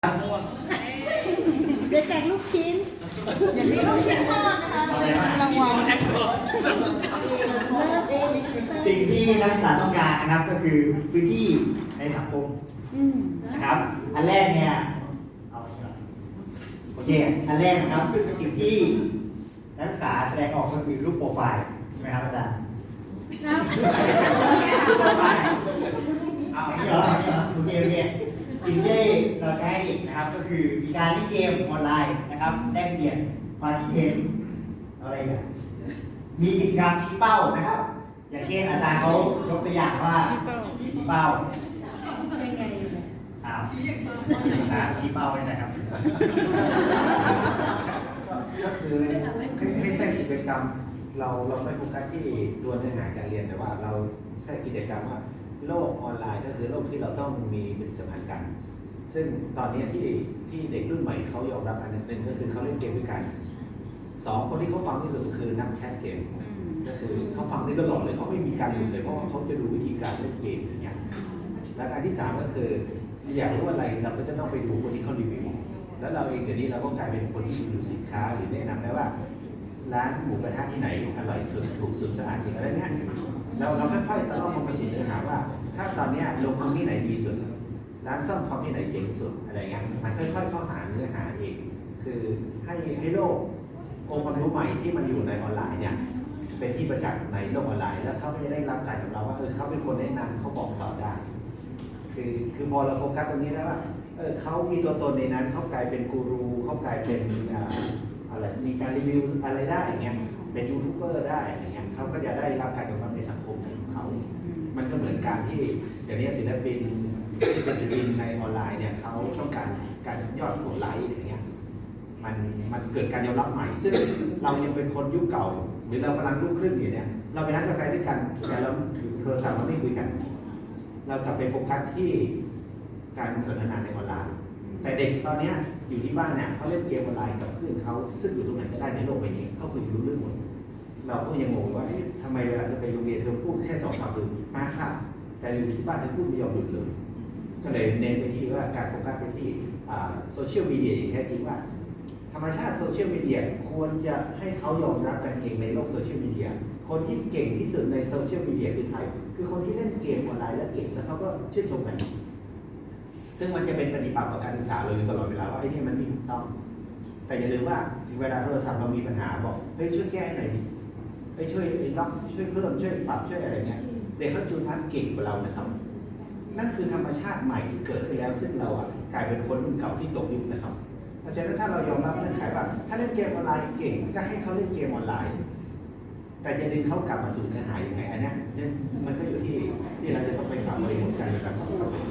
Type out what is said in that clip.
เดี๋ยวแจกลูกชิ้นอย่างนี้ลูกชิ้นทอดนะคะเป็นรางวัลเลิฟเองสิ่งที่นักศึกษาต้องการนะครับก็คือพื้นที่ในสังคมนะครับ อันแรกเนี่ยเอาโอเคอันแรกนะครับคือสิ่งที่นักศึกษาแสดงออกก็คือรูปโปรไฟล์ใช่ไหมครับอาจารย์ นะครับ ก็คือมีการเล่นเกมออนไลน์นะครับแลกเปลี่ยนความคิดเห็นอะไรอย่างมีกิจกรรมชี้เป้านะครับ อย่างเช่นอาจารย์เขายกตัวอย่างว่าชี้เป้ายังไงอยู่เนี่ยอ้าวนะชี้เป้าไว้หน่อยครับก็คือให้ให้แทรกกิจกรรม เราเราไม่โฟกัสที่ตัวเนื้อหาการเรียนแต่ว่าเราแทรกกิจกรรมว่าโลกออนไลน์ก็คือโลกที่เราต้องมีปฏิสัมพันธ์กัน ซึ่งตอนนี้ที่ที่เด็กรุ่นใหม่เขายอมรับอันหนึ่งก็คือเขาเล่นเกมด้วยกันสองคนที่เขาฟังที่สุดก็คือนักแคสเกมก็คือเขาฟังได้ตลอดเลยเขาไม่มีการหยุดเลยเพราะว่าเขาจะดูวิธีการเล่นเกมอย่างเงี้ยแล้วการที่สามก็คืออยากรู้อะไรเราก็จะต้องไปดูคนที่เขารีวิวแล้วเราเองเดี๋ยวนี้เราก็กลายเป็นคนที่รีวิวสินค้า หรือแนะนำได้ว่า ร้านหมูกระทะที่ไหนอร่อยสุดถูกสุดสะอาดสุดอะไรเงี้ยเราเราค่อยๆตะล่อมลงไปสู่เนื้อหาว่า ถ้าตอนเนี้ยลงทุนที่ไหนดีสุด ร้านซ่อมคอมที่ไหนเจ๋งสุดอะไรเงี้ยมันค่อยๆเข้าหาเนื้อหาเองคือให้ให้โลกองค์ความรู้ใหม่ที่มันอยู่ในออนไลน์เนี่ยเป็นที่ประจักษ์ในโลกออนไลน์แล้วเขาก็จะได้รับการยอมรับว่าเออเขาเป็นคนแนะนำเขาบอกต่อได้ คือคือพอเราโฟกัสตรงนี้แล้วว่าเออเขามีตัวตนในนั้นเขากลายเป็นกูรูเขากลายเป็นอ่าอะไรมีการรีวิวอะไรได้อย่างเงี้ยเป็นยูทูบเบอร์ได้อย่างเงี้ยเขาก็จะได้รับการยอมรับในสังคมของเขา มันก็เหมือนการที่เดี๋ยวนี้ศิลปิน ที่เป็นศิลปินในออนไลน์เนี่ยเขาต้องการการยอดกดไลค์อย่างเงี้ยมันมันเกิดการยอมรับใหม่ ซึ่งเรายังเป็นคนยุคเก่า หรือเรากำลังลุกขึ้นอยู่เนี่ยเราไปร้านกาแฟด้วยกันแต่เราถือโทรศัพท์เราไม่คุยกัน เรากลับไปโฟกัสที่การสนทนาในออนไลน์ แต่เด็กตอนเนี้ยอยู่ที่บ้านเนี่ยเขาเล่นเกมออนไลน์กับเพื่อนเขาซึ่งอยู่ตรงไหนก็ได้ในโลกใบนี้เขาคุยรู้เรื่องหมดเราก็ยังงงว่าทำไมเวลาจะไปโรงเรียนเธอพูดแค่สองคำคือมาค่ะ แต่อยู่ที่บ้านเธอพูดไม่ยอมหยุดเลย ก็เลยเน้นไปที่ว่าการโฟกัสไปที่โซเชียลมีเดียอย่างแท้จริงว่า ธรรมชาติโซเชียลมีเดียควรจะให้เขายอมรับกันเองในโลกโซเชียลมีเดียคนที่เก่งที่สุดในโซเชียลมีเดียคือใครคือคนที่เล่นเกมออนไลน์แล้วเก่งแล้วเขาก็ชื่นชมกันซึ่งมันจะเป็นปฏิปักษ์ต่อการศึกษาเราอยู่ตลอดเวลาว่าไอ้นี่มันไม่ถูกต้อง แต่อย่าลืมว่าเวลาโทรศัพท์เรามีปัญหาบอกเฮ้ยช่วยแก้หน่อยดิเฮ้ยช่วยไอ้ล็อกช่วยเพิ่มช่วยปรับช่วยอะไรเงี้ยเด็กเขาจูนอัพเก่งกว่าเรานะครับ นั่นคือธรรมชาติใหม่ที่เกิดขึ้นแล้ว ซึ่งเราอะกลายเป็นคนรุ่นเก่าที่ตกยุคนะครับ เพราะฉะนั้นถ้าเรายอมรับเงื่อนไขว่าถ้าเล่นเกมออนไลน์เก่งก็ให้เขาเล่นเกมออนไลน์ แต่จะดึงเขากลับมาสู่เนื้อหาอย่างไงอันนี้มันก็อยู่ที่ที่เราจะต้องไปปรับปรุงกันแลการสอน